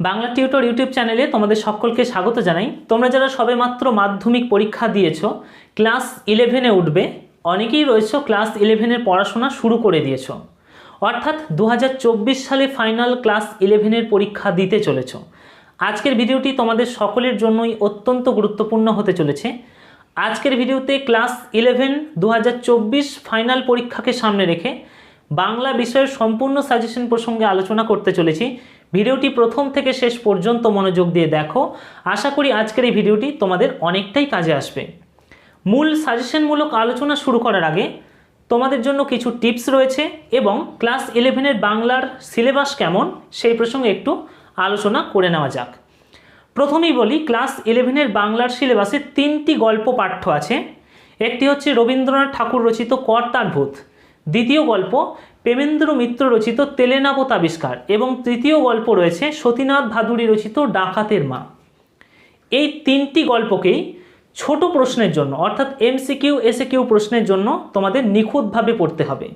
Bangla tutor YouTube চ্যানেলে তোমাদের সকলকে স্বাগত জানাই। তোমরা যারা সবেমাত্র মাধ্যমিক পরীক্ষা দিয়েছ, ক্লাস ইলেভেনে উঠবে, অনেকেই রয়েছে ক্লাস ইলেভেনের পড়াশোনা শুরু করে দিয়েছ। অর্থাৎ দু হাজার চব্বিশ সালে ফাইনাল ক্লাস ইলেভেনের পরীক্ষা দিতে চলেছ। আজকের ভিডিওটি তোমাদের সকলের জন্যই অত্যন্ত গুরুত্বপূর্ণ হতে চলেছে। আজকের ভিডিওতে ক্লাস ইলেভেন দু হাজার চব্বিশ ফাইনাল পরীক্ষাকে সামনে রেখে বাংলা বিষয়ের সম্পূর্ণ সাজেশন প্রসঙ্গে আলোচনা করতে চলেছি। ভিডিওটি প্রথম থেকে শেষ পর্যন্ত মনোযোগ দিয়ে দেখো। আশা করি আজকের এই ভিডিওটি তোমাদের অনেকটাই কাজে আসবে। মূল সাজেশনমূলক আলোচনা শুরু করার আগে তোমাদের জন্য কিছু টিপস রয়েছে এবং ক্লাস ইলেভেনের বাংলার সিলেবাস কেমন সেই প্রসঙ্গে একটু আলোচনা করে নেওয়া যাক। প্রথমেই বলি, ক্লাস ইলেভেনের বাংলার সিলেবাসে তিনটি গল্প পাঠ্য আছে। একটি হচ্ছে রবীন্দ্রনাথ ঠাকুর রচিত কর্তার ভূত। দ্বিতীয় গল্প প্রেমেন্দ্র মিত্র রচিত তেলেনাপত আবিষ্কার এবং তৃতীয় গল্প রয়েছে সতীনাথ ভাদুরী রচিত ডাকাতের মা। এই তিনটি গল্পকেই ছোট প্রশ্নের জন্য, অর্থাৎ এমসিকিউ, এসএকিউ প্রশ্নের জন্য তোমাদের নিখুঁতভাবে পড়তে হবে।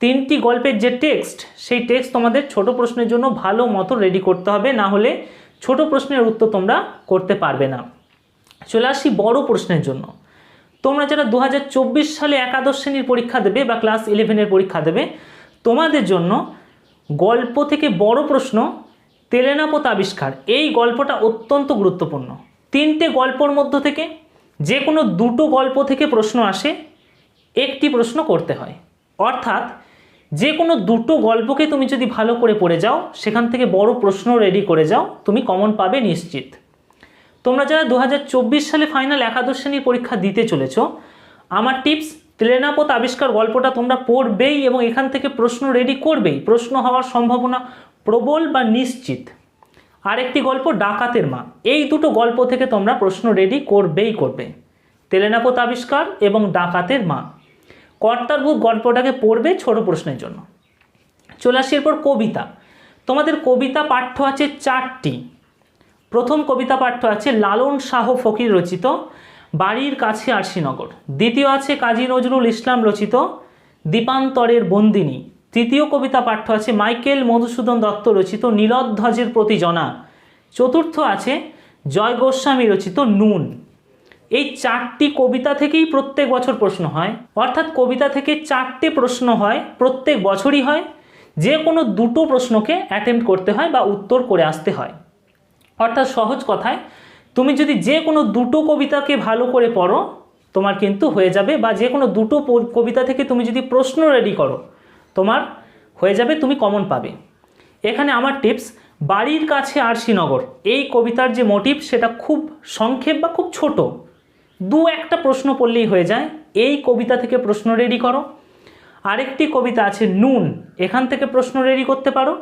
তিনটি গল্পের যে টেক্সট, সেই টেক্সট তোমাদের ছোট প্রশ্নের জন্য ভালো মতো রেডি করতে হবে, না হলে ছোট প্রশ্নের উত্তর তোমরা করতে পারবে না। চলে আসি বড় প্রশ্নের জন্য। তোমরা যারা দু হাজার চব্বিশ সালে একাদশ শ্রেণির পরীক্ষা দেবে বা ক্লাস ইলেভেনের পরীক্ষা দেবে, তোমাদের জন্য গল্প থেকে বড় প্রশ্ন তেলেনাপত আবিষ্কার এই গল্পটা অত্যন্ত গুরুত্বপূর্ণ। তিনটে গল্পর মধ্য থেকে যে কোনো দুটো গল্প থেকে প্রশ্ন আসে, একটি প্রশ্ন করতে হয়। অর্থাৎ যে কোনো দুটো গল্পকে তুমি যদি ভালো করে পড়ে যাও, সেখান থেকে বড় প্রশ্ন রেডি করে যাও, তুমি কমন পাবে নিশ্চিত। তোমরা যারা দু হাজার চব্বিশ সালে ফাইনাল একাদশ শ্রেণির পরীক্ষা দিতে চলেছ, আমার টিপস তেলেনাপত আবিষ্কার গল্পটা তোমরা পড়বেই এবং এখান থেকে প্রশ্ন রেডি করবেই। প্রশ্ন হওয়ার সম্ভাবনা প্রবল বা নিশ্চিত। আরেকটি গল্প, ডাকাতের মা। এই দুটো গল্প থেকে তোমরা প্রশ্ন রেডি করবেই করবে। তেলেনাপথ আবিষ্কার এবং ডাকাতের মা। কর্তারভূত গল্পটাকে পড়বে ছোট প্রশ্নের জন্য। চলে আসি এরপর কবিতা। তোমাদের কবিতা পাঠ্য আছে চারটি। প্রথম কবিতা পাঠ্য আছে লালন শাহ ফকির রচিত, বাড়ির কাছে আরশিনগর। দ্বিতীয় আছে কাজী নজরুল ইসলাম রচিত, দীপান্তরের বন্দিনী। তৃতীয় কবিতা পাঠ্য আছে মাইকেল মধুসূদন দত্ত রচিত নীলধ্বজের প্রতি জনা। চতুর্থ আছে জয় গোস্বামী রচিত, নুন। এই চারটি কবিতা থেকেই প্রত্যেক বছর প্রশ্ন হয়। অর্থাৎ কবিতা থেকে চারটে প্রশ্ন হয়, প্রত্যেক বছরই হয়। যে কোনো দুটো প্রশ্নকে অ্যাটেম্প করতে হয় বা উত্তর করে আসতে হয়। অর্থাৎ সহজ কথায়, তুমি যদি যে কোনো দুটো কবিতাকে ভালো করে পড়ো, তোমার কিন্তু হয়ে যাবে, বা যে কোনো দুটো কবিতা থেকে তুমি যদি প্রশ্ন রেডি করো, তোমার হয়ে যাবে, তুমি কমন পাবে। এখানে আমার টিপস বাড়ির কাছে আরশিনগর, এই কবিতার যে মোটিভ সেটা খুব সংক্ষেপ বা খুব ছোট। দু একটা প্রশ্ন পড়লেই হয়ে যায়, এই কবিতা থেকে প্রশ্ন রেডি করো। আরেকটি কবিতা আছে নুন, এখান থেকে প্রশ্ন রেডি করতে পারো।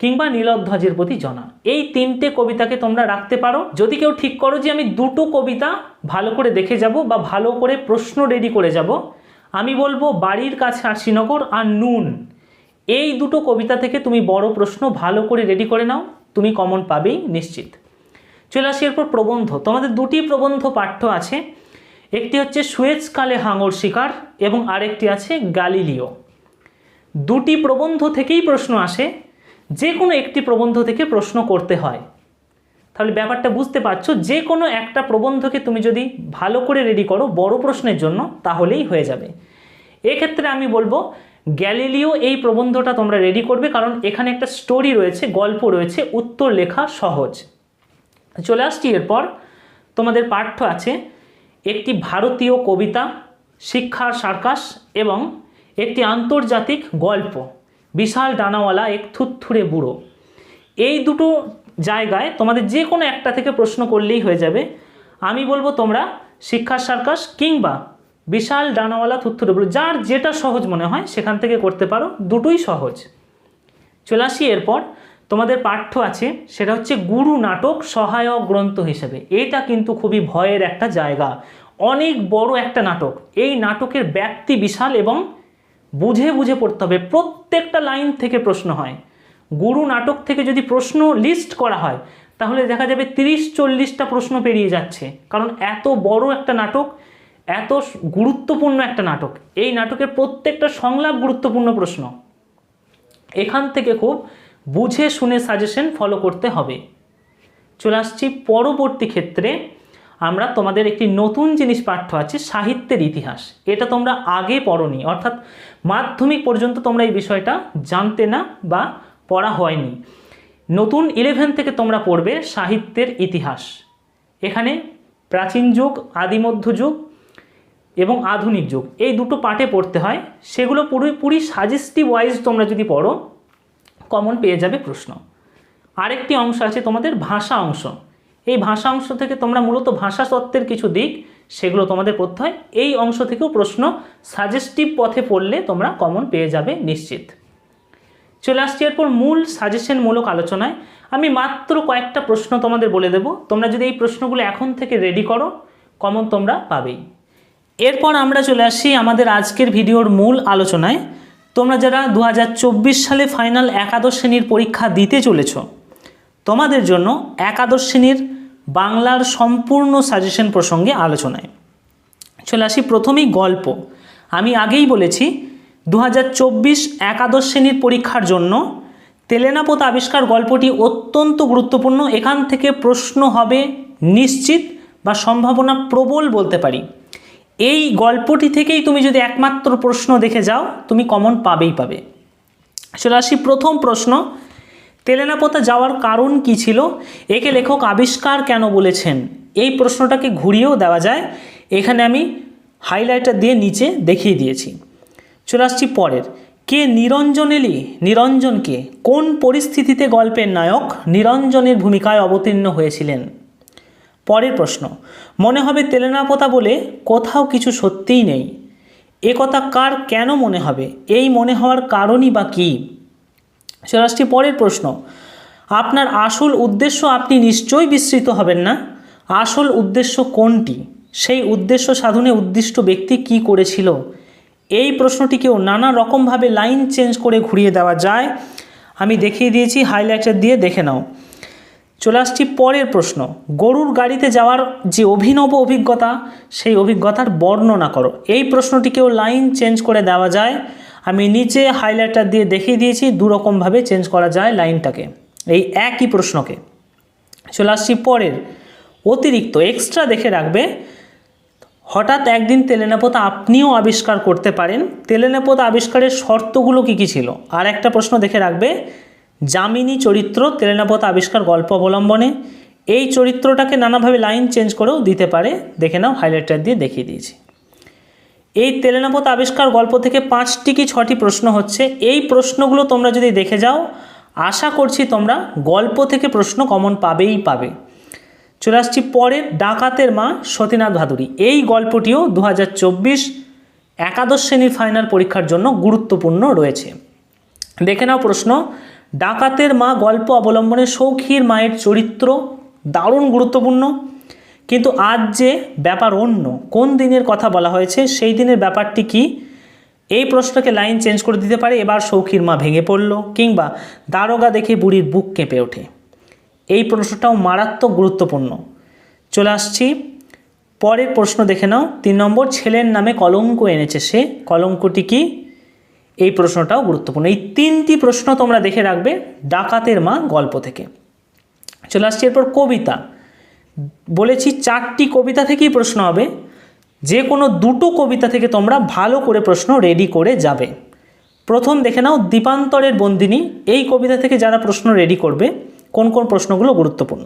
কিংবা নীলধ্বজের প্রতি জনা। এই তিনটে কবিতাকে তোমরা রাখতে পারো। যদি কেউ ঠিক করো যে আমি দুটো কবিতা ভালো করে দেখে যাব বা ভালো করে প্রশ্ন রেডি করে যাব, আমি বলব বাড়ির কাছে আরশিনগর আর নুন। এই দুটো কবিতা থেকে তুমি বড় প্রশ্ন ভালো করে রেডি করে নাও। তুমি কমন পাবেই, নিশ্চিত। চলে আসি এরপর প্রবন্ধ। তোমাদের দুটি প্রবন্ধ পাঠ্য আছে। একটি হচ্ছে সুয়েজ কালে হাঙর শিকার এবং আরেকটি আছে গালিলিও দুটি প্রবন্ধ থেকেই প্রশ্ন আসে। যে কোনো একটি প্রবন্ধ থেকে প্রশ্ন করতে হয়। তাহলে ব্যাপারটা বুঝতে পারছ যে কোনো একটা প্রবন্ধকে তুমি যদি ভালো করে রেডি করো বড় প্রশ্নের জন্য, তাহলেই হয়ে যাবে। এক্ষেত্রে আমি বলব, গ্যালিলিও এই প্রবন্ধটা তোমরা রেডি করবে, কারণ এখানে একটা স্টোরি রয়েছে, গল্প রয়েছে, উত্তর লেখা সহজ। চলে আসছি এরপর, তোমাদের পাঠ্য আছে, একটি ভারতীয় কবিতা, শিক্ষার সার্কাস এবং একটি আন্তর্জাতিক গল্প। বিশাল ডানাওয়ালা এক থুত্থুরে বুড়ো। এই দুটো জায়গায় তোমাদের যে কোনো একটা থেকে প্রশ্ন করলেই হয়ে যাবে। আমি বলব তোমরা শিক্ষার সার্কাস কিংবা বিশাল ডানাওয়ালা থুত্থুরে বুড়ো, যার যেটা সহজ মনে হয় সেখান থেকে করতে পারো, দুটোই সহজ। চলে আসি এরপর, তোমাদের পাঠ্য আছে, সেটা হচ্ছে গুরু নাটক সহায়ক গ্রন্থ হিসেবে। এটা কিন্তু খুবই ভয়ের একটা জায়গা। অনেক বড় একটা নাটক। এই নাটকের ব্যক্তি বিশাল এবং বুঝে বুঝে পড়তে হবে। প্রত্যেকটা লাইন থেকে প্রশ্ন হয়। গুরু নাটক থেকে যদি প্রশ্ন লিস্ট করা হয়, তাহলে দেখা যাবে তিরিশ চল্লিশটা প্রশ্ন পেরিয়ে যাচ্ছে। কারণ এত বড় একটা নাটক, এত গুরুত্বপূর্ণ একটা নাটক, এই নাটকের প্রত্যেকটা সংলাপ গুরুত্বপূর্ণ প্রশ্ন। এখান থেকে খুব বুঝে শুনে সাজেশন ফলো করতে হবে। চলে আসছি পরবর্তী ক্ষেত্রে। আমরা তোমাদের একটি নতুন জিনিস পাঠ্য আছে, সাহিত্যের ইতিহাস। এটা তোমরা আগে পড়নি, অর্থাৎ মাধ্যমিক পর্যন্ত তোমরা এই বিষয়টা জানতে না বা পড়া হয়নি। নতুন ইলেভেন থেকে তোমরা পড়বে সাহিত্যের ইতিহাস। এখানে প্রাচীন যুগ, আদিমধ্য যুগ এবং আধুনিক যুগ, এই দুটো পার্টে পড়তে হয়। সেগুলো পুরোপুরি সাজেস্টিভ ওয়াইজ তোমরা যদি পড়ো কমন পেয়ে যাবে প্রশ্ন। আরেকটি অংশ আছে তোমাদের ভাষা অংশ। এই ভাষা অংশ থেকে তোমরা মূলত ভাষা তত্ত্বের কিছু দিক, সেগুলো তোমাদের পড়তে হয় এই অংশ থেকেও প্রশ্ন সাজেস্টিভ পথে পড়লে তোমরা কমন পেয়ে যাবে নিশ্চিত। চলে আসছি এরপর মূল সাজেশনমূলক আলোচনায়। আমি মাত্র কয়েকটা প্রশ্ন তোমাদের বলে দেব। তোমরা যদি এই প্রশ্নগুলো এখন থেকে রেডি করো কমন তোমরা পাবেই। এরপর আমরা চলে আসি আমাদের আজকের ভিডিওর মূল আলোচনায়। তোমরা যারা দু হাজার চব্বিশ সালে ফাইনাল একাদশ শ্রেণির পরীক্ষা দিতে চলেছ, তোমাদের জন্য একাদশ শ্রেণির বাংলার সম্পূর্ণ সাজেশন প্রসঙ্গে আলোচনায়। চলে আসি প্রথমেই গল্প। আমি আগেই বলেছি দু হাজার চব্বিশ একাদশ শ্রেণির পরীক্ষার জন্য তেলেনাপোত আবিষ্কার গল্পটি অত্যন্ত গুরুত্বপূর্ণ। এখান থেকে প্রশ্ন হবে নিশ্চিত বা সম্ভাবনা প্রবল বলতে পারি। এই গল্পটি থেকেই তুমি যদি একমাত্র প্রশ্ন দেখে যাও, তুমি কমন পাবেই পাবে। চলে আসি প্রথম প্রশ্ন। তেলেনাপোতা যাওয়ার কারণ কি ছিল? একে লেখক আবিষ্কার কেন বলেছেন? এই প্রশ্নটাকে ঘুরিয়েও দেওয়া যায়। এখানে আমি হাইলাইটার দিয়ে নিচে দেখিয়ে দিয়েছি। চলে আসছি পরের। কে নিরঞ্জন এলি? নিরঞ্জনকে কোন পরিস্থিতিতে গল্পের নায়ক নিরঞ্জনের ভূমিকায় অবতীর্ণ হয়েছিলেন? পরের প্রশ্ন। মনে হবে তেলেনাপোতা বলে কোথাও কিছু সত্যিই নেই। একথা কার কেন মনে হবে? এই মনে হওয়ার কারণই বা কী? চলে আসছি পরের প্রশ্ন। আপনার আসল উদ্দেশ্য আপনি নিশ্চয়ই বিস্মৃত হবেন না। আসল উদ্দেশ্য কোনটি? সেই উদ্দেশ্য সাধনে উদ্দিষ্ট ব্যক্তি কি করেছিল? এই প্রশ্নটিকেও নানা রকমভাবে লাইন চেঞ্জ করে ঘুরিয়ে দেওয়া যায়। আমি দেখিয়ে দিয়েছি, হাইলাইটার দিয়ে দেখে নাও। চলে আসছি পরের প্রশ্ন। গরুর গাড়িতে যাওয়ার যে অভিনব অভিজ্ঞতা, সেই অভিজ্ঞতার বর্ণনা করো। এই প্রশ্নটিকেও লাইন চেঞ্জ করে দেওয়া যায়। আমি নিচে হাইলাইটার দিয়ে দেখিয়ে দিয়েছি, দুরকমভাবে চেঞ্জ করা যায় লাইনটাকে। এই একই প্রশ্নকে। চলে আসছি পরের। অতিরিক্ত এক্সট্রা দেখে রাখবে, হঠাৎ একদিন তেলেনাপোতা আপনিও আবিষ্কার করতে পারেন। তেলেনাপোতা আবিষ্কারের শর্তগুলো কী কী ছিল? আর একটা প্রশ্ন দেখে রাখবে, যামিনী চরিত্র তেলেনাপোতা আবিষ্কার গল্প অবলম্বনে, এই চরিত্রটাকে নানাভাবে লাইন চেঞ্জ করেও দিতে পারে। দেখে নাও হাইলাইটার দিয়ে দেখিয়ে দিয়েছি। এই তেলেনাপথ আবিষ্কার গল্প থেকে পাঁচটি কি ছটি প্রশ্ন হচ্ছে? এই প্রশ্নগুলো তোমরা যদি দেখে যাও, আশা করছি তোমরা গল্প থেকে প্রশ্ন কমন পাবেই পাবে। চলে আসছি পরের ডাকাতের মা সতীনাথ ভাদুরী। এই গল্পটিও দু হাজার চব্বিশ একাদশ শ্রেণির ফাইনাল পরীক্ষার জন্য গুরুত্বপূর্ণ রয়েছে। দেখে নাও প্রশ্ন। ডাকাতের মা গল্প অবলম্বনে সৌখীর মায়ের চরিত্র দারুণ গুরুত্বপূর্ণ। কিন্তু আজ যে ব্যাপার অন্য, কোন দিনের কথা বলা হয়েছে, সেই দিনের ব্যাপারটি কি? এই প্রশ্নকে লাইন চেঞ্জ করে দিতে পারে, এবার সৌখীর মা ভেঙে পড়ল, কিংবা দারোগা দেখে বুড়ির বুক কেঁপে ওঠে। এই প্রশ্নটাও মারাত্মক গুরুত্বপূর্ণ। চলে আসছি, পরের প্রশ্ন দেখে নাও। তিন নম্বর, ছেলের নামে কলঙ্ক এনেছে সে, কলঙ্কটি কি? এই প্রশ্নটাও গুরুত্বপূর্ণ। এই তিনটি প্রশ্ন তোমরা দেখে রাখবে ডাকাতের মা গল্প থেকে। চলে আসছি, এরপর কবিতা। বলেছি চারটি কবিতা থেকেই প্রশ্ন হবে। যে কোনো দুটো কবিতা থেকে তোমরা ভালো করে প্রশ্ন রেডি করে যাবে। প্রথম দেখে নাও দীপান্তরের বন্দিনী। এই কবিতা থেকে যারা প্রশ্ন রেডি করবে, কোন কোন প্রশ্নগুলো গুরুত্বপূর্ণ?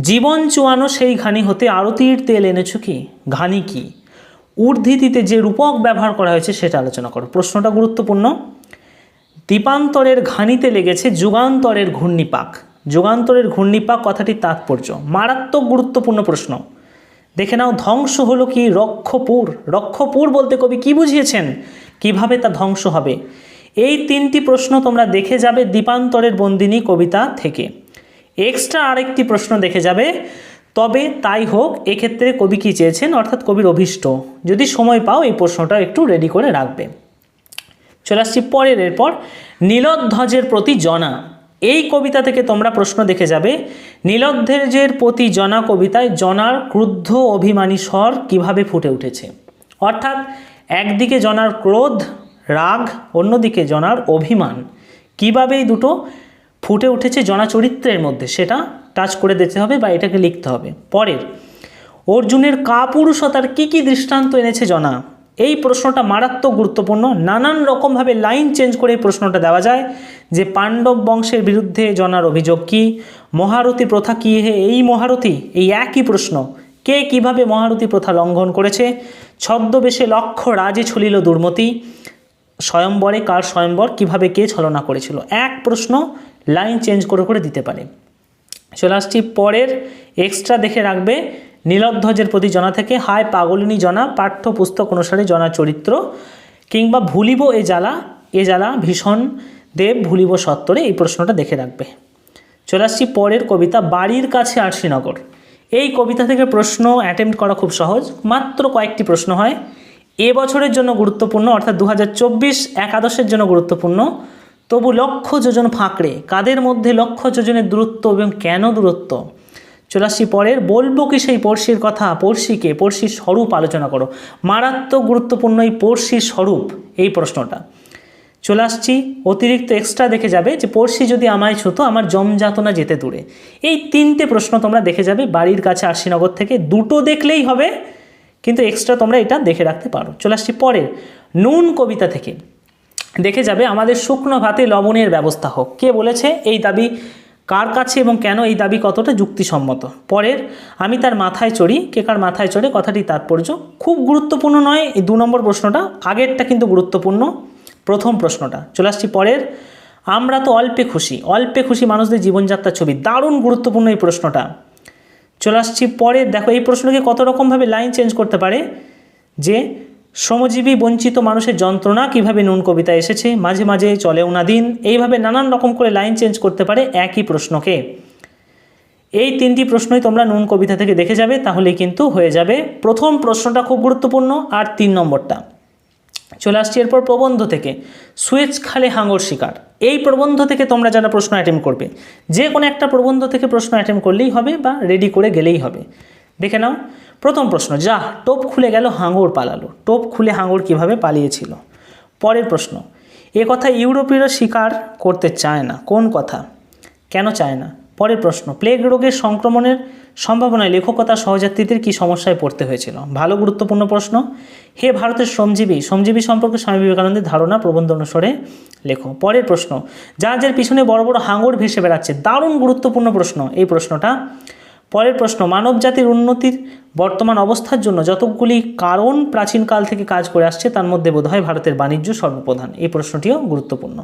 জীবন চুয়ানো সেই ঘানি হতে আরতির তেল এনেছ কি? ঘানি কি? ঊর্ধ্বিতিতে যে রূপক ব্যবহার করা হয়েছে সেটা আলোচনা করো। প্রশ্নটা গুরুত্বপূর্ণ। দীপান্তরের ঘানিতে লেগেছে যুগান্তরের ঘূর্ণিপাক। যুগান্তরের ঘূর্ণিপাক কথাটির তাৎপর্য। মারাত্মক গুরুত্বপূর্ণ প্রশ্ন। দেখে নাও, ধ্বংস হলো কি রক্ষপুর? রক্ষপুর বলতে কবি কি বুঝিয়েছেন? কীভাবে তা ধ্বংস হবে? এই তিনটি প্রশ্ন তোমরা দেখে যাবে দীপান্তরের বন্দিনী কবিতা থেকে। এক্সট্রা আরেকটি প্রশ্ন দেখে যাবে, তবে তাই হোক, এক্ষেত্রে কবি কী চেয়েছেন? অর্থাৎ কবির অভীষ্ট। যদি সময় পাও, এই প্রশ্নটা একটু রেডি করে রাখবে। চলে আসছি পরের, এরপর নীলধ্বজের প্রতি জনা। এই কবিতা থেকে তোমরা প্রশ্ন দেখে যাবে নীলধ্বজের প্রতি জনা কবিতায় জনার ক্রুদ্ধ অভিমানী স্বর কীভাবে ফুটে উঠেছে? অর্থাৎ, একদিকে জনার ক্রোধ, রাগ, অন্যদিকে জনার অভিমান। কীভাবে এই দুটো ফুটে উঠেছে জনা চরিত্রের মধ্যে, সেটা টাচ করে দিতে হবে বা এটাকে লিখতে হবে। পরের, অর্জুনের কাপুরুষতার কী কী দৃষ্টান্ত এনেছে জনা? এই প্রশ্নটা মারাত্মক গুরুত্বপূর্ণ। নানান রকমভাবে লাইন চেঞ্জ করে এই প্রশ্নটা দেওয়া যায় যে পাণ্ডব বংশের বিরুদ্ধে জনার অভিযোগ কী? মহারথী প্রথা কী হে? এই মহারথী, এই একই প্রশ্ন। কে কীভাবে মহারথী প্রথা লঙ্ঘন করেছে? ছদ্মবেশে লক্ষ্য রাজে ছলিল দুর্মতি। স্বয়ম্বরে কার স্বয়ম্বর? কীভাবে কে ছলনা করেছিল? এক প্রশ্ন লাইন চেঞ্জ করে করে দিতে পারে। চলে আসছি পরের। এক্সট্রা দেখে রাখবে নীলধ্বজের প্রতি জনা থেকে, হায় পাগলিনী জনা পাঠ্য পুস্তক অনুসারে জনা চরিত্র, কিংবা ভুলিব এ জ্বালা এ জ্বালা ভীষণ, দেব ভুলিব সত্তরে, এই প্রশ্নটা দেখে রাখবে। চলে আসছি পরের কবিতা, বাড়ির কাছে আরশিনগর। এই কবিতা থেকে প্রশ্ন অ্যাটেম্প্ট করা খুব সহজ, মাত্র কয়েকটি প্রশ্ন হয়। এ বছরের জন্য গুরুত্বপূর্ণ, অর্থাৎ দু হাজার চব্বিশ একাদশের জন্য গুরুত্বপূর্ণ। তবু লক্ষ্য যোজন ফাঁকড়ে, কাদের মধ্যে লক্ষ্য যোজনের দূরত্ব এবং কেন দূরত্ব? চলে আসছি পরের, বলব কি সেই পড়শির কথা? পড়শিকে, পড়শির স্বরূপ আলোচনা করো। মারাত্মক গুরুত্বপূর্ণ এই পড়শির স্বরূপ, এই প্রশ্নটা। চলে আসছি, অতিরিক্ত এক্সট্রা দেখে যাবে যে পড়শি যদি আমায় ছুতো, আমার জমযাতনা যেতে দূরে। এই তিনটে প্রশ্ন তোমরা দেখে যাবে বাড়ির কাছে আশিনগর থেকে। দুটো দেখলেই হবে, কিন্তু এক্সট্রা তোমরা এটা দেখে রাখতে পারো। চলে আসছি পরে নুন কবিতা থেকে। দেখে যাবে আমাদের শুকনো ভাতে লবণের ব্যবস্থা হোক। কে বলেছে? এই দাবি কার কাছে এবং কেন এই দাবি কতটা যুক্তিসম্মত? পরের, আমি তার মাথায় চড়ি। কে কার মাথায় চড়ে? কথাটি তাৎপর্য। খুব গুরুত্বপূর্ণ নয়, এই দু নম্বর প্রশ্নটা। আগেরটা কিন্তু গুরুত্বপূর্ণ। প্রথম প্রশ্নটা। চলে আসছি পরের। আমরা তো অল্পে খুশি। অল্পে খুশি মানুষদের জীবনযাত্রার ছবি। দারুণ গুরুত্বপূর্ণ এই প্রশ্নটা। চলে আসছি পরে দেখো, এই প্রশ্নকে কত রকমভাবে লাইন চেঞ্জ করতে পারে? যে শ্রমজীবী বঞ্চিত মানুষের যন্ত্রণা কীভাবে নুন কবিতা এসেছে? মাঝে মাঝে চলে দিন। এইভাবে নানান রকম করে লাইন চেঞ্জ করতে পারে একই প্রশ্নকে। এই তিনটি প্রশ্নই তোমরা নুন কবিতা থেকে দেখে যাবে, তাহলেই কিন্তু হয়ে যাবে। প্রথম প্রশ্নটা খুব গুরুত্বপূর্ণ আর তিন নম্বরটা। চলে আসছি এরপর প্রবন্ধ থেকে। সুয়েজ খালে হাঙর শিকার। এই প্রবন্ধ থেকে তোমরা যারা প্রশ্ন অ্যাটেম্প করবে, যে কোনো একটা প্রবন্ধ থেকে প্রশ্ন অ্যাটেম্প করলেই হবে বা রেডি করে গেলেই হবে। দেখে নাও। প্রথম প্রশ্ন, যা টোপ খুলে গেল, হাঙর পালালো। টোপ খুলে হাঙর কীভাবে পালিয়েছিল? পরের প্রশ্ন, এ কথা ইউরোপীয়রা স্বীকার করতে চায় না। কোন কথা? কেন চায় না? পরের প্রশ্ন, প্লেগ রোগের সংক্রমণের সম্ভাবনায় লেখকতা সহযাত্রীদের কী সমস্যায় পড়তে হয়েছিল? ভালো গুরুত্বপূর্ণ প্রশ্ন, হে ভারতের শ্রমজীবী শ্রমজীবী সম্পর্কে স্বামী বিবেকানন্দের ধারণা প্রবন্ধ অনুসারে লেখো। পরের প্রশ্ন, জাহাজের পিছনে বড় বড় হাঙর ভেসে বেড়াচ্ছে। দারুণ গুরুত্বপূর্ণ প্রশ্ন। এই প্রশ্নটা পরের প্রশ্ন, মানব জাতির উন্নতির বর্তমান অবস্থার জন্য যতগুলি কারণ প্রাচীনকাল থেকে কাজ করে আসছে, তার মধ্যে বোধহয় ভারতের বাণিজ্য সর্বপ্রধান। এই প্রশ্নটিও গুরুত্বপূর্ণ।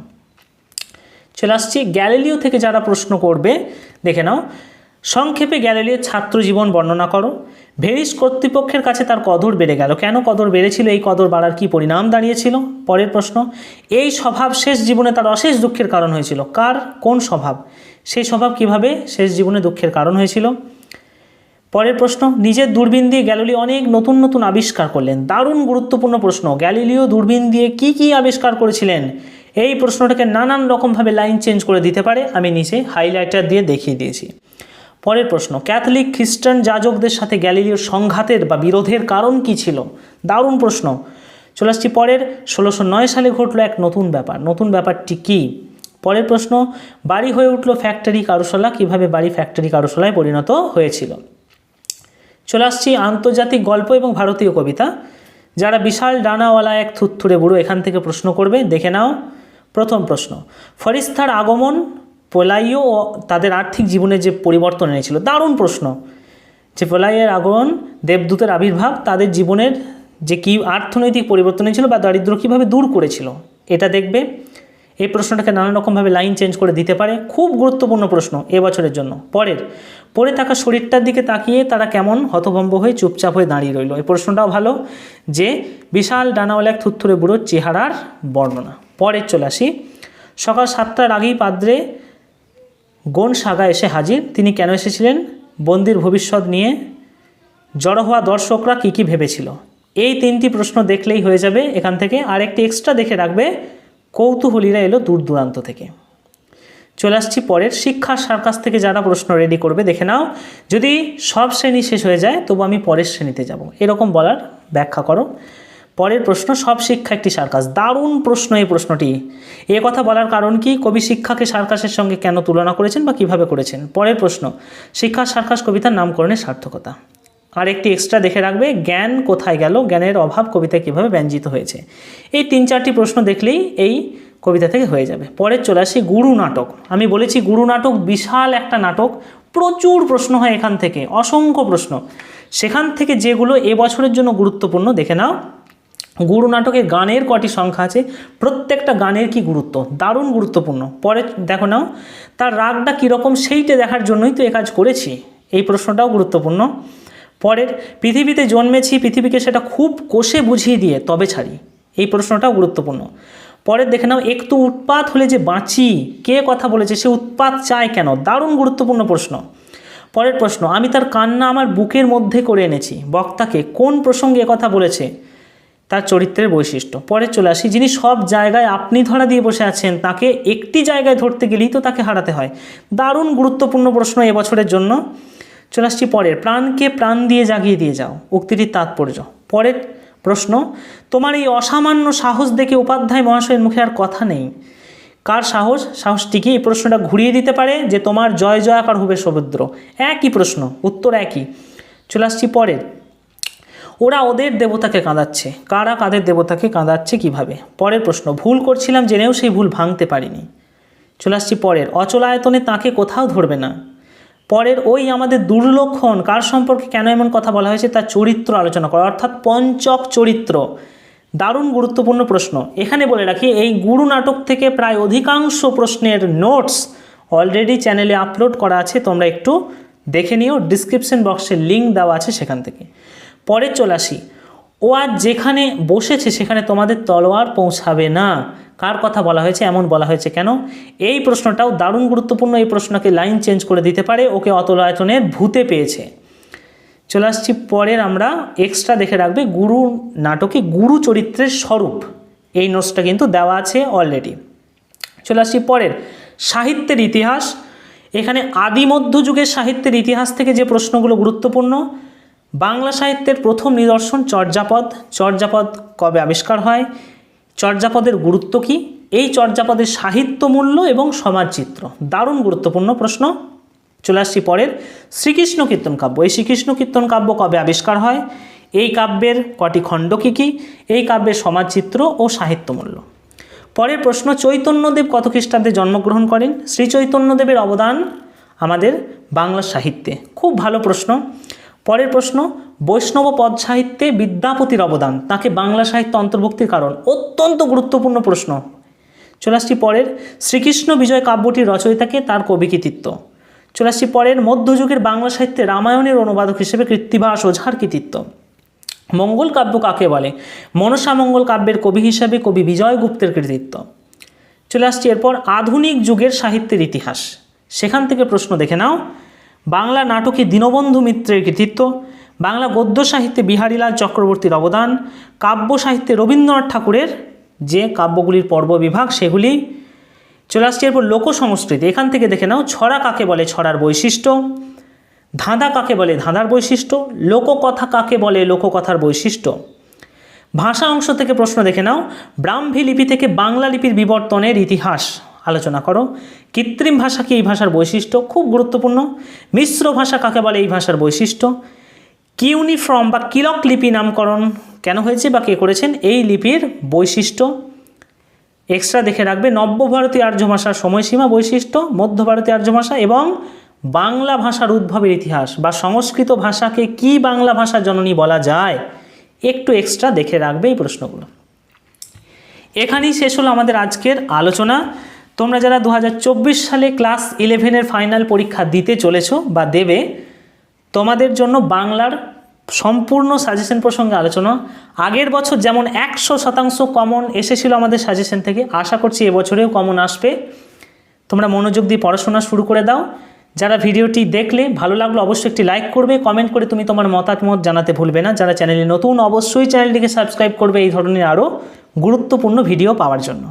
চলে আসছি, গ্যালিলিও থেকে যারা প্রশ্ন করবে, দেখে নাও। সংক্ষেপে গ্যালিলিওর ছাত্র জীবন বর্ণনা করো। ভেরিস কর্তৃপক্ষের কাছে তার কদর বেড়ে গেল। কেন কদর বেড়েছিল? এই কদর বাড়ার কি পরিণাম দাঁড়িয়েছিল? পরের প্রশ্ন, এই স্বভাব শেষ জীবনে তার অশেষ দুঃখের কারণ হয়েছিল। কার? কোন স্বভাব? সেই স্বভাব কীভাবে শেষ জীবনে দুঃখের কারণ হয়েছিল? পরের প্রশ্ন, নিজের দূরবীন দিয়ে গ্যালিলি অনেক নতুন নতুন আবিষ্কার করলেন। দারুণ গুরুত্বপূর্ণ প্রশ্ন, গ্যালিলিও দূরবীন দিয়ে কি কি আবিষ্কার করেছিলেন? এই প্রশ্নটাকে নানান রকমভাবে লাইন চেঞ্জ করে দিতে পারে, আমি নিচে হাইলাইটার দিয়ে দেখিয়ে দিয়েছি। পরের প্রশ্ন, ক্যাথলিক, খ্রিস্টান যাজকদের সাথে গ্যালিলিওর সংঘাতের বা বিরোধের কারণ কি ছিল? দারুণ প্রশ্ন। চলে আসছি পরের, ষোলোশো নয় সালে ঘটলো এক নতুন ব্যাপার, নতুন ব্যাপারটি কী? পরের প্রশ্ন, বাড়ি হয়ে উঠল ফ্যাক্টরি কারুশালা, কীভাবে বাড়ি ফ্যাক্টরি কারুশালায় পরিণত হয়েছিল? চলে আসছি আন্তর্জাতিক গল্প এবং ভারতীয় কবিতা। যারা বিশাল ডানাওয়ালা এক থুত্থুরে বুড়ো এখান থেকে প্রশ্ন করবে, দেখে নাও। প্রথম প্রশ্ন, ফরিস্তার আগমন পোলাইও ও তাদের আর্থিক জীবনে যে পরিবর্তন এনেছিল, দারুণ প্রশ্ন। যে পোলাইয়ের আগমন, দেবদূতের আবির্ভাব, তাদের জীবনের যে কী অর্থনৈতিক পরিবর্তন এনেছিল বা দারিদ্র কীভাবে দূর করেছিল, এটা দেখবে। এই প্রশ্নটাকে নানা রকমভাবে লাইন চেঞ্জ করে দিতে পারে। খুব গুরুত্বপূর্ণ প্রশ্ন এবছরের জন্য। পরের পরে থাকা শরীরটার দিকে তাকিয়ে তারা কেমন হতভম্ব হয়ে চুপচাপ হয়ে দাঁড়িয়ে রইল। এই প্রশ্নটাও ভালো যে বিশাল ডানাওয়ালা এক থুত্থুরে বুড়োর চেহারার বর্ণনা। পরের চলে আসি। সকাল সাতটার আগেই পাদ্রে গন সাগা এসে হাজির। তিনি কেন এসেছিলেন? বন্দির ভবিষ্যৎ নিয়ে। জড়ো হওয়া দর্শকরা কী কী ভেবেছিল? এই তিনটি প্রশ্ন দেখলেই হয়ে যাবে এখান থেকে। আর একটি এক্সট্রা দেখে রাখবে। কৌতূহলীরা এলো দূর দূরান্ত থেকে। চলে আসছি পরের শিক্ষার সার্কাস থেকে যারা প্রশ্ন রেডি করবে, দেখে নাও। যদি সব শ্রেণি শেষ হয়ে যায়, তবু আমি পরের শ্রেণীতে যাব। এরকম বলার ব্যাখ্যা করো। পরের প্রশ্ন, সব শিক্ষা একটি সার্কাস দারুণ প্রশ্ন এই প্রশ্নটি। এ কথা বলার কারণ কি? কবি শিক্ষাকে সার্কাসের সঙ্গে কেন তুলনা করেছেন বা কীভাবে করেছেন? পরের প্রশ্ন, শিক্ষা সার্কাস কবিতার নামকরণের সার্থকতা। আর একটি এক্সট্রা দেখে রাখবে, জ্ঞান কোথায় গেল? জ্ঞানের অভাব কবিতা কীভাবে ব্যঞ্জিত হয়েছে? এই তিন চারটি প্রশ্ন দেখলেই এই কবিতা থেকে হয়ে যাবে। পরের চলে আসি গুরু নাটক। আমি বলেছি গুরু নাটক বিশাল একটা নাটক, প্রচুর প্রশ্ন হয় এখান থেকে, অসংখ্য প্রশ্ন। সেখান থেকে যেগুলো এবছরের জন্য গুরুত্বপূর্ণ, দেখে নাও। গুরু নাটকে গানের কটি সংখ্যা আছে, প্রত্যেকটা গানের কি গুরুত্ব? দারুণ গুরুত্বপূর্ণ। পরে দেখো নাও, তার রাগটা কীরকম সেইটা দেখার জন্যই তো কাজ করেছি। এই প্রশ্নটাও গুরুত্বপূর্ণ। পরের, পৃথিবীতে জন্মেছি, পৃথিবীকে সেটা খুব কোষে বুঝিয়ে দিয়ে তবে ছাড়ি। এই প্রশ্নটাও গুরুত্বপূর্ণ। পরের দেখে নাও, একটু উৎপাত হলে যে বাঁচি, কে কথা বলেছে, সে উৎপাত চায় কেন? দারুণ গুরুত্বপূর্ণ প্রশ্ন। পরের প্রশ্ন, আমি তার কান্না আমার বুকের মধ্যে করে এনেছি। বক্তাকে কোন প্রসঙ্গে কথা বলেছে? তার চরিত্রের বৈশিষ্ট্য। পরে চলে আসি, যিনি সব জায়গায় আপনি ধরা দিয়ে বসে আছেন, তাকে একটি জায়গায় ধরতে গেলেই তো তাকে হারাতে হয়। দারুণ গুরুত্বপূর্ণ প্রশ্ন এবছরের জন্য। চলে আসছি পরের, প্রাণকে প্রাণ দিয়ে জাগিয়ে দিয়ে যাও, উক্তিটির তাৎপর্য। পরের প্রশ্ন, তোমার এই অসামান্য সাহস দেখে উপাধ্যায় মহাশয়ের মুখে আর কথা নেই। কার সাহস? সাহসটিকে এই প্রশ্নটা ঘুরিয়ে দিতে পারে যে তোমার জয় জয়াকার হবে সমুদ্র। একই প্রশ্ন, উত্তর একই। চলে আসছি পরের। ওরা ওদের দেবতাকে কাঁদাচ্ছে। কারা কাদের দেবতাকে কাঁদাচ্ছে কীভাবে? পরের প্রশ্ন, ভুল করছিলাম জেনেও সেই ভুল ভাঙতে পারিনি। চলে আসছি পরের। অচলায়তনে তাকে কোথাও ধরবে না। পরের ওই আমাদের দুর্লক্ষণ, কার সম্পর্কে কেন এমন কথা বলা হয়েছে তার চরিত্র আলোচনা করা। অর্থাৎ পঞ্চক চরিত্র। দারুণ গুরুত্বপূর্ণ প্রশ্ন। এখানে বলে রাখি, এই গুরু নাটক থেকে প্রায় অধিকাংশ প্রশ্নের নোটস অলরেডি চ্যানেলে আপলোড করা আছে, তোমরা একটু দেখে নিও। ডিসক্রিপশন বক্সে লিঙ্ক দেওয়া আছে সেখান থেকে। পরে চলে আসি। ও আর যেখানে বসেছে সেখানে তোমাদের তলোয়ার পৌঁছাবে না। কার কথা বলা হয়েছে, এমন বলা হয়েছে কেন? এই প্রশ্নটাও দারুণ গুরুত্বপূর্ণ, এই প্রশ্নকে লাইন চেঞ্জ করে দিতে পারে, ওকে অতলায়তনের ভূতে পেয়েছে। চলে আসছি পরের, আমরা এক্সট্রা দেখে রাখবে গুরু নাটকে গুরু চরিত্রের স্বরূপ। এই নোটসটা কিন্তু দেওয়া আছে অলরেডি চলে আসছি পরের, সাহিত্যের ইতিহাস। এখানে আদি মধ্যযুগের সাহিত্যের ইতিহাস থেকে যে প্রশ্নগুলো গুরুত্বপূর্ণ, বাংলা সাহিত্যের প্রথম নিদর্শন চর্যাপদ। চর্যাপদ কবে আবিষ্কার হয়? চর্যাপদের গুরুত্ব কী? এই চর্যাপদের সাহিত্য মূল্য এবং সমাজচিত্র। দারুণ গুরুত্বপূর্ণ প্রশ্ন। চলে আসছি পরের। শ্রীকৃষ্ণ কীর্তন কাব্য। এই শ্রীকৃষ্ণ কীর্তন কাব্য কবে আবিষ্কার হয়? এই কাব্যের কটি খণ্ড কী কী? এই কাব্যের সমাজচিত্র ও সাহিত্যমূল্য পরের প্রশ্ন, চৈতন্যদেব কত খ্রিস্টাব্দে জন্মগ্রহণ করেন? শ্রী চৈতন্যদেবের অবদান আমাদের বাংলা সাহিত্যে। খুব ভালো প্রশ্ন। পরের প্রশ্ন, বৈষ্ণব পদ সাহিত্যে বিদ্যাপতির অবদান, তাকে বাংলা সাহিত্য অন্তর্ভুক্তির কারণ? অত্যন্ত গুরুত্বপূর্ণ প্রশ্ন। চলে পরের, শ্রীকৃষ্ণ বিজয় কাব্যটির রচয়িতাকে তার কবি কৃতিত্ব চলে পরের, মধ্যযুগের বাংলা সাহিত্যে রামায়ণের অনুবাদক হিসেবে কৃত্তিবাস ওঝার কৃতিত্ব মঙ্গল কাব্য কাকে বলে? মনসা মঙ্গল কাব্যের কবি হিসাবে কবি বিজয় গুপ্তের কৃতিত্ব। চলে আসছি এরপর, আধুনিক যুগের সাহিত্যের ইতিহাস। সেখান থেকে প্রশ্ন দেখে নাও। বাংলা নাটকে দীনবন্ধু মিত্রের কৃতিত্ব, বাংলা গদ্য সাহিত্যে বিহারীলাল চক্রবর্তীর অবদান, কাব্য সাহিত্যে রবীন্দ্রনাথ ঠাকুরের যে কাব্যগুলির পর্ব বিভাগ সেগুলি। চলে আসছে এরপর লোক সংস্কৃতি এখান থেকে দেখে নাও, ছড়া কাকে বলে ছড়ার বৈশিষ্ট্য? ধাঁধা কাকে বলে ধাঁধার বৈশিষ্ট্য? লোককথা কাকে বলে লোককথার বৈশিষ্ট্য? ভাষা অংশ থেকে প্রশ্ন দেখে নাও, ব্রাহ্মী লিপি থেকে বাংলা লিপির বিবর্তনের ইতিহাস। আলোচনা করো। কৃত্রিম ভাষা কি এই ভাষার বৈশিষ্ট্য? খুব গুরুত্বপূর্ণ। মিশ্র ভাষা কাকে বলে এই ভাষার বৈশিষ্ট্য? কিউনিফর্ম বা কিলক লিপি নামকরণ কেন হয়েছে বা কে করেছেন? এই লিপির বৈশিষ্ট্য। এক্সট্রা দেখে রাখবে নব্য ভারতীয় আর্য ভাষার সময়সীমা বৈশিষ্ট্য মধ্য ভারতীয় আর্য ভাষা এবং বাংলা ভাষার উদ্ভবের ইতিহাস বা সংস্কৃত ভাষাকে কি বাংলা ভাষার জননী বলা যায়? একটু এক্সট্রা দেখে রাখবে এই প্রশ্নগুলো। এখানেই শেষ হলো আমাদের আজকের আলোচনা। তোমরা যারা দু হাজার চব্বিশ সালে ক্লাস ইলেভেনের ফাইনাল পরীক্ষা দিতে চলেছো বা দেবে, তোমাদের জন্য বাংলার সম্পূর্ণ সাজেশন প্রসঙ্গে আলোচনা। আগের বছর যেমন একশো শতাংশ কমন এসেছিল আমাদের সাজেশন থেকে, আশা করছি এবছরেও কমন আসবে। তোমরা মনোযোগ দিয়ে পড়াশোনা শুরু করে দাও। যারা ভিডিওটি দেখলে ভালো লাগল অবশ্যই একটি লাইক করবে, কমেন্ট করে তুমি তোমার মতামত জানাতে ভুলবে না। যারা চ্যানেলে নতুন, অবশ্যই চ্যানেলটিকে সাবস্ক্রাইব করবে, এই ধরনের আরও গুরুত্বপূর্ণ ভিডিও পাওয়ার জন্য।